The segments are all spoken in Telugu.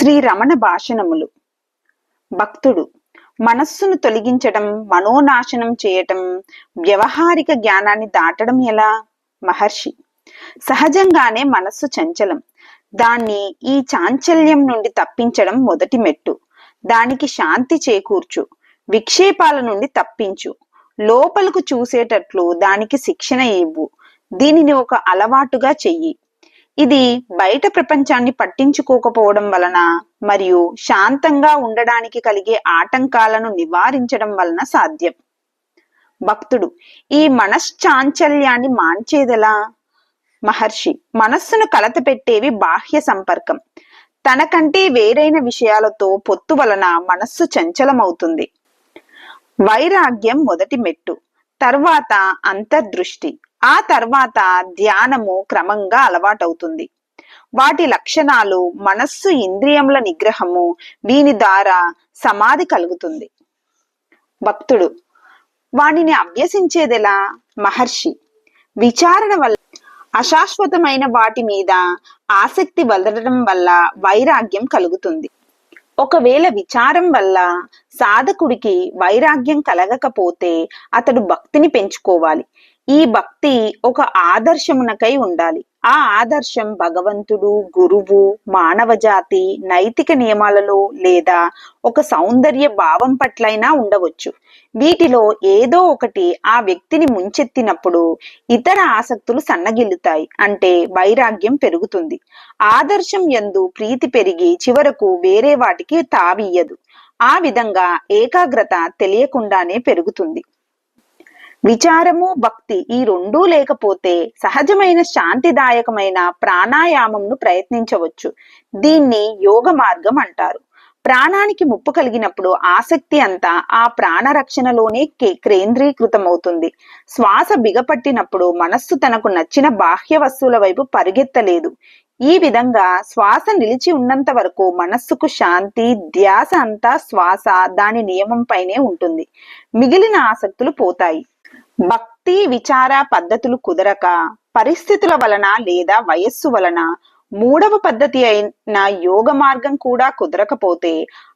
శ్రీ రమణ భాషణములు. భక్తుడు మనస్సును తొలగించటం మనోనాశనం చేయటం వ్యవహారిక జ్ఞానాన్ని దాటడం ఎలా? మహర్షి సహజంగానే మనస్సు చంచలం. దాన్ని ఈ చాంచల్యం నుండి తప్పించడం మొదటి మెట్టు. దానికి శాంతి చేకూర్చు విక్షేపాల నుండి తప్పించు. లోపలకు చూసేటట్లు దానికి శిక్షణ ఇవ్వు. దీనిని ఒక అలవాటుగా చెయ్యి. ఇది బయట ప్రపంచాన్ని పట్టించుకోకపోవడం వలన మరియు శాంతంగా ఉండడానికి కలిగే ఆటంకాలను నివారించడం వలన సాధ్యం. భక్తుడు ఈ మనశ్చాంచల్యాన్ని మాంచేదెలా మహర్షి మనస్సును కలత పెట్టేవి బాహ్య సంపర్కం. తనకంటే వేరైన విషయాలతో పొత్తు వలన మనస్సు చంచలమవుతుంది. వైరాగ్యం మొదటి మెట్టు. తర్వాత అంతర్దృష్టి. ఆ తర్వాత ధ్యానము క్రమంగా అలవాటవుతుంది. వాటి లక్షణాలు మనస్సు ఇంద్రియముల నిగ్రహము దీని ద్వారా సమాధి కలుగుతుంది. భక్తుడు వాణిని అభ్యసించేదెలా? మహర్షి విచారణ వల్ల అశాశ్వతమైన వాటి మీద ఆసక్తి వదలడం వల్ల వైరాగ్యం కలుగుతుంది. ఒకవేళ విచారం వల్ల సాధకుడికి వైరాగ్యం కలగకపోతే అతడు భక్తిని పెంచుకోవాలి. ఈ భక్తి ఒక ఆదర్శమునకై ఉండాలి. ఆ ఆదర్శం భగవంతుడు గురువు మానవ జాతి నైతిక నియమాలలో లేదా ఒక సౌందర్య భావం పట్లైనా ఉండవచ్చు. వీటిలో ఏదో ఒకటి ఆ వ్యక్తిని ముంచెత్తినప్పుడు ఇతర ఆసక్తులు సన్నగిల్లుతాయి అంటే వైరాగ్యం పెరుగుతుంది. ఆదర్శం ఎందు ప్రీతి పెరిగి చివరకు వేరే వాటికి తావియ్యదు. ఆ విధంగా ఏకాగ్రత తెలియకుండానే పెరుగుతుంది. విచారము భక్తి ఈ రెండూ లేకపోతే సహజమైన శాంతిదాయకమైన ప్రాణాయామంను ప్రయత్నించవచ్చు. దీన్ని యోగ మార్గం అంటారు. ప్రాణానికి ముప్పు కలిగినప్పుడు ఆసక్తి అంతా ఆ ప్రాణరక్షణలోనే కేంద్రీకృతమవుతుంది. శ్వాస బిగపట్టినప్పుడు మనస్సు తనకు నచ్చిన బాహ్య వస్తువుల వైపు పరిగెత్తలేదు. ఈ విధంగా శ్వాస నిలిచి ఉన్నంత వరకు మనస్సుకు శాంతి ధ్యాస అంతా శ్వాస దాని నియమంపైనే ఉంటుంది. మిగిలిన ఆసక్తులు పోతాయి. భక్తి విచార పద్ధతులు కుదరక పరిస్థితుల వలన లేదా వయస్సు వలన మూడవ పద్ధతి అయిన యోగ మార్గం కూడా కుదరకపోతే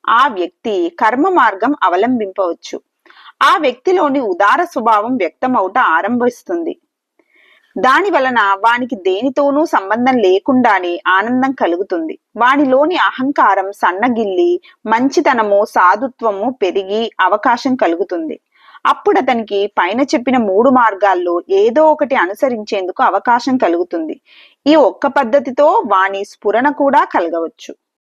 ఆ వ్యక్తి కర్మ మార్గం అవలంబింపవచ్చు. ఆ వ్యక్తిలోని ఉదార స్వభావం వ్యక్తమవుట ఆరంభిస్తుంది. దాని వలన వానికి దేనితోనూ సంబంధం లేకుండానే ఆనందం కలుగుతుంది. వానిలోని అహంకారం సన్నగిల్లి మంచితనము సాధుత్వము పెరిగి అవకాశం కలుగుతుంది. అప్పుడు అతనికి పైన చెప్పిన మూడు మార్గాల్లో ఏదో ఒకటి అనుసరించేందుకు అవకాశం కలుగుతుంది. ఈ ఒక్క పద్ధతితో వాణి స్ఫురణ కూడా కలగవచ్చు.